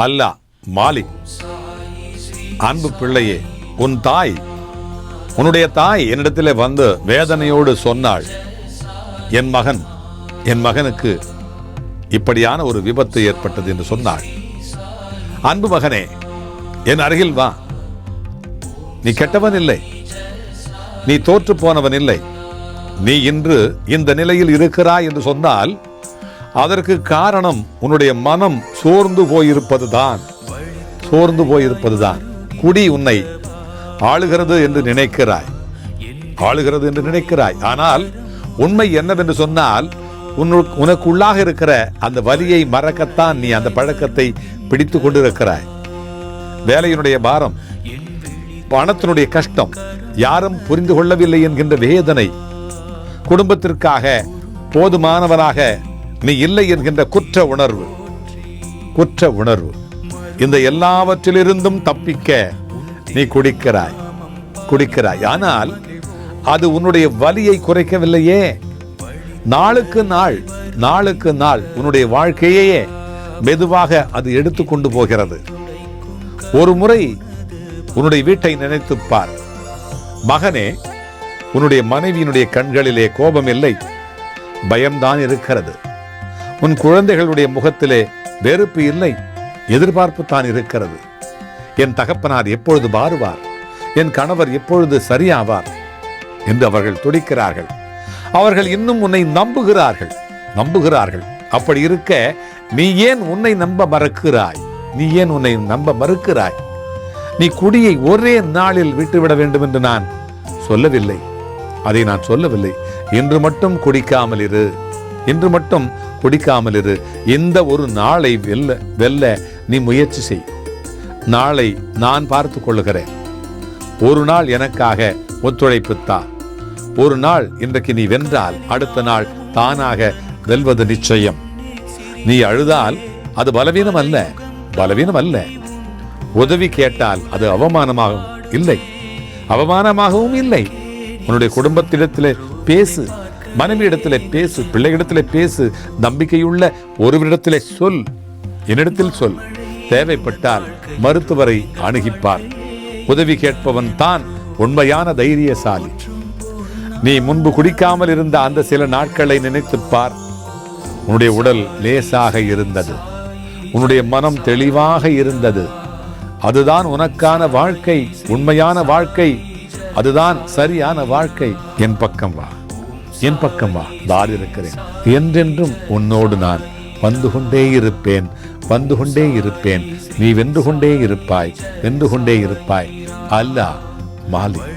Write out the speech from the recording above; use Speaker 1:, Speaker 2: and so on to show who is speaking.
Speaker 1: அல்லா மாலிக் அன்பு பிள்ளையே உன் தாய் உன்னுடைய தாய் என்னிடத்திலே வந்து வேதனையோடு சொன்னாள். என் மகன் என் மகனுக்கு இப்படியான ஒரு விபத்து ஏற்பட்டது என்று சொன்னாள். அன்பு மகனே என் அருகில் வா. நீ கெட்டவன் இல்லை. நீ தோற்று போனவன் இல்லை. நீ இன்று இந்த நிலையில் இருக்கிறாய் என்று சொன்னால் அதற்கு காரணம் உன்னுடைய மனம் சோர்ந்து போயிருப்பதுதான். சோர்ந்து போயிருப்பதுதான். குடி உன்னை ஆளுகிறது என்று நினைக்கிறாய். ஆளுகிறது என்று நினைக்கிறாய். ஆனால் உண்மை என்னவென்று சொன்னால் உன்னு- உனக்குள்ளாக இருக்கிற அந்த வலியை மறக்கத்தான் நீ அந்த பழக்கத்தை பிடித்து கொண்டிருக்கிறாய். வேலையினுடைய பாரம் பணத்தினுடைய கஷ்டம் யாரும் புரிந்து கொள்ளவில்லை என்கின்ற வேதனை குடும்பத்திற்காக போதுமானவனாக நீ இல்லை என்கின்ற குற்ற உணர்வு குற்ற உணர்வு. இந்த எல்லாவற்றிலிருந்தும் தப்பிக்க நீ குடிக்கிறாய் குடிக்கிறாய். ஆனால் அது உன்னுடைய வலியை குறைக்கவில்லையே. நாளுக்கு நாள் நாளுக்கு நாள் உன்னுடைய வாழ்க்கையே மெதுவாக அது எடுத்துக்கொண்டு போகிறது. ஒரு முறை உன்னுடைய வீட்டை நினைத்து பார். மகனே உன்னுடைய மனைவியினுடைய கண்களிலே கோபம் இல்லை பயம்தான் இருக்கிறது. உன் குழந்தைகளுடைய முகத்திலே வெறுப்பு இல்லை. எதிர்பார்ப்பு தான் இருக்கிறது. என் தகப்பனார் எப்பொழுது மாறுவார்? என் கணவர் எப்பொழுது சரியாவார்? என்று அவர்கள் துடிக்கிறார்கள். அவர்கள் இன்னும் உன்னை நம்புகிறார்கள். நம்புகிறார்கள். அப்படி இருக்க நீ ஏன் உன்னை நம்ப மறுக்கிறாய்? நீ ஏன் உன்னை நம்ப மறுக்கிறாய்? நீ குடியை ஒரே நாளில் விட்டுவிட வேண்டும் என்று நான் சொல்லவில்லை. அதை நான் சொல்லவில்லை. இன்று மட்டும் குடிக்காமல் இரு. என்று மட்டும் குடிக்காமல் இரு இந்த ஒரு நாளை வெல்ல வெல்ல நீ முயற்சி செய். நாளை நான் பார்த்து கொள்ளுகிறேன். ஒரு நாள் எனக்காக ஒத்துழைப்புத்தா. ஒரு நாள் இன்றைக்கு நீ வென்றால் அடுத்த நாள் தானாக வெல்வது நிச்சயம். நீ அழுதால் அது பலவீனம் அல்ல பலவீனம் அல்ல. உதவி கேட்டால் அது அவமானமாகவும் இல்லை. அவமானமாகவும் இல்லை. உன்னுடைய குடும்பத்திடத்தில் பேசு மனைவியிடத்தில் பேசு பிள்ளைகளிடத்திலே பேசு நம்பிக்கையுள்ள ஒருவரிடத்திலே சொல். என்னிடத்தில் சொல். தேவைப்பட்டால் மருத்துவரை அணுகிப்பார். உதவி கேட்பவன் தான் உண்மையான தைரியசாலி. நீ முன்பு குடிக்காமல் இருந்த அந்த சில நாட்களை நினைத்துப் பார். உன்னுடைய உடல் லேசாக இருந்தது. உன்னுடைய மனம் தெளிவாக இருந்தது. அதுதான் உனக்கான வாழ்க்கை உண்மையான வாழ்க்கை. அதுதான் சரியான வாழ்க்கை. என் பக்கம் வா. என் பக்கம் வா. தார் இருக்கிறேன் என்றென்றும் உன்னோடு நான் வந்து கொண்டே இருப்பேன். வந்து கொண்டே இருப்பேன். நீ வென்று கொண்டே இருப்பாய். வென்று கொண்டே இருப்பாய். அல்லா மாலிக்.